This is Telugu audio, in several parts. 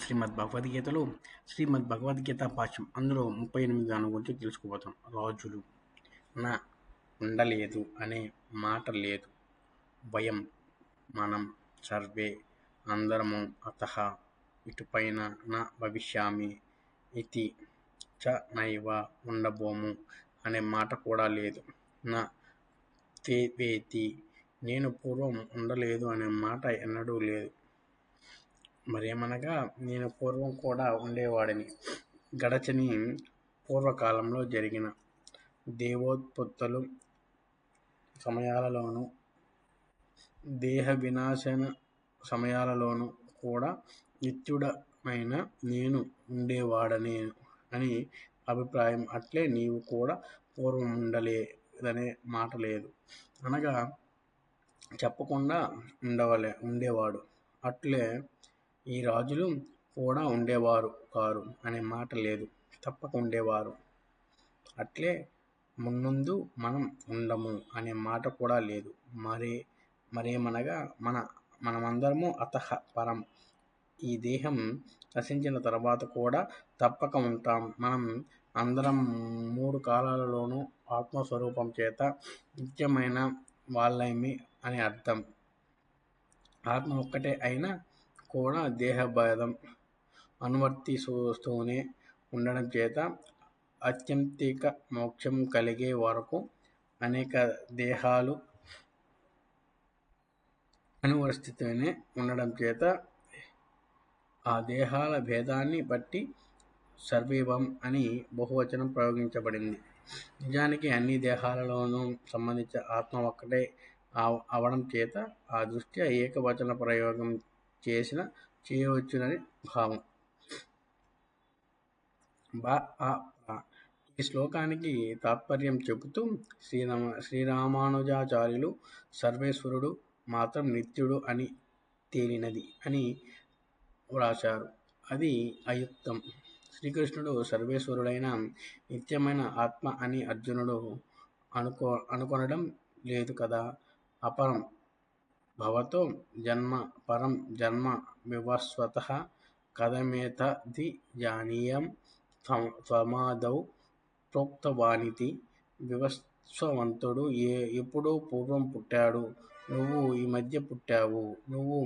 శ్రీమద్ భగవద్గీతలో శ్రీమద్ భగవద్గీత పాఠ్యం. అందులో ముప్పై ఎనిమిది దాని గురించి తెలుసుకోబోతాం. రాజులు. నా ఉండలేదు అనే మాట లేదు. భయం మనం సర్వే అందరము అత. ఇటుపైన నా భవిష్యామి ఇతి చ నైవ ఉండబోము అనే మాట కూడా లేదు. నా తేవేతి నేను పూర్వం ఉండలేదు అనే మాట ఎన్నడూ లేదు. మరేమనగా నేను పూర్వం కూడా ఉండేవాడిని. గడచని పూర్వకాలంలో జరిగిన దేవోత్పత్తులు సమయాలలోనూ దేహ వినాశన సమయాలలోనూ కూడా నిత్యుడమైన నేను ఉండేవాడనే అని అభిప్రాయం. అట్లే నీవు కూడా పూర్వం ఉండలేదనే మాట లేదు. అనగా చెప్పకుండా ఉండవలే ఉండేవాడు. అట్లే ఈ రాజులు కూడా ఉండేవారు కారు అనే మాట లేదు. తప్పక ఉండేవారు. అట్లే మున్ముందు మనం ఉండము అనే మాట కూడా లేదు. మరి మరేమనగా మన మనమందరము అతహ పరం. ఈ దేహం నశించిన తర్వాత కూడా తప్పక ఉంటాం. మనం అందరం మూడు కాలాలలోనూ ఆత్మస్వరూపం చేత నిత్యమైన వాళ్ళేమి అని అర్థం. ఆత్మ ఒక్కటే అయినా కూడా దేహభేదం అనువర్తిస్తూనే ఉండడం చేత అత్యంతిక మోక్షం కలిగే వరకు అనేక దేహాలు అనువర్తిస్తూనే ఉండడం చేత ఆ దేహాల భేదాన్ని బట్టి సర్వీవం అని బహువచనం ప్రయోగించబడింది. నిజానికి అన్ని దేహాలలోనూ సంబంధించిన ఆత్మ ఒక్కటే అవడం చేత ఆ దృష్ట్యా ఏకవచన ప్రయోగం చేసిన చేయవచ్చునని భావం. బా ఆ ఈ శ్లోకానికి తాత్పర్యం చెబుతూ శ్రీరామ శ్రీరామానుజాచార్యులు సర్వేశ్వరుడు మాత్రం నిత్యుడు అని తేలినది అని వ్రాశారు. అది అయుక్తం. శ్రీకృష్ణుడు సర్వేశ్వరుడైన నిత్యమైన ఆత్మ అని అర్జునుడు అనుకో అనుకొనడం లేదు కదా? అపరం. భవతో జన్మ పరం జన్మ వివస్వత కథమేతది జానీయం త్వమాదౌ ప్రోక్తవానితి వివస్వంతుడు ఏ ఎప్పుడో పూర్వం పుట్టాడు. నువ్వు ఈ మధ్య పుట్టావు. నువ్వు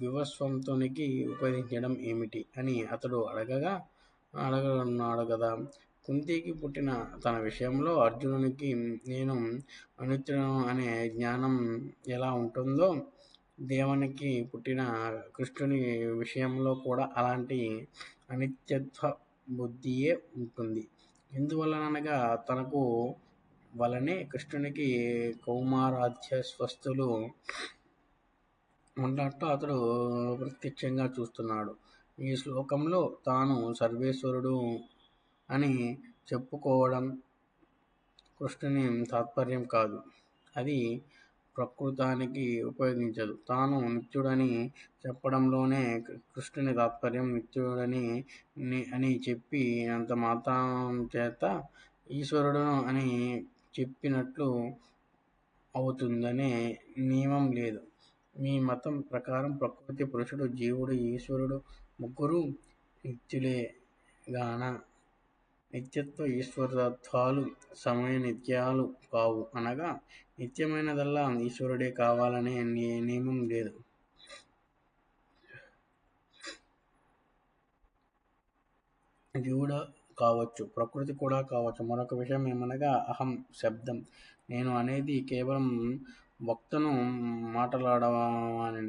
వివస్వంతునికి ఉపయోగించడం ఏమిటి అని అతడు అడగగా అడగన్నాడు కదా కుంతికి పుట్టిన తన విషయంలో అర్జునునికి నేను అనుచరం అనే జ్ఞానం ఎలా ఉంటుందో దేవునికి పుట్టిన కృష్ణుని విషయంలో కూడా అలాంటి అనిత్యత్వ బుద్ధియే ఉంటుంది. ఎందువలనగా తనకు వలనే కృష్ణునికి కౌమారాధ్య స్వస్థులు ఉన్నట్టు అతడు ప్రత్యక్షంగా చూస్తున్నాడు. ఈ శ్లోకంలో తాను సర్వేశ్వరుడు అని చెప్పుకోవడం కృష్ణుని తాత్పర్యం కాదు. అది ప్రకృతానికి ఉపయోగించదు. తాను నిత్యుడని చెప్పడంలోనే కృష్ణుని తాత్పర్యం నిత్యుడని అని చెప్పి అంత మాత్రం చేత ఈశ్వరుడు అని చెప్పినట్లు అవుతుందనే నియమం లేదు. మీ మతం ప్రకారం ప్రకృతి పురుషుడు జీవుడు ఈశ్వరుడు ముగ్గురు నిత్యులే గాన? నిత్యత్వ ఈశ్వరత్వాలు సమయ నిత్యాలు కావు అనగా నిత్యమైనదల్లా ఈశ్వరుడే కావాలనే నియమం లేదు. జీవుడు కావచ్చు ప్రకృతి కూడా కావచ్చు. మరొక విషయం ఏమనగా అహం శబ్దం. నేను అనేది కేవలం వక్తను మాట్లాడవాని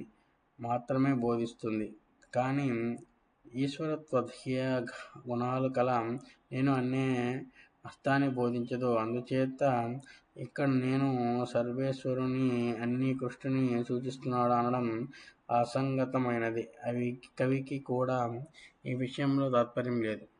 మాత్రమే బోధిస్తుంది. కానీ ఈశ్వరత్వధీయ గుణాలు కల. నేను అనే హస్తాన్ని బోధించదు. అందుచేత ఇక్కడ నేను సర్వేశ్వరుని అన్ని కృష్ణుని సూచిస్తున్నాడు అనడం అసంగతమైనది. అవి కవికి కూడా ఈ విషయంలో తాత్పర్యం లేదు.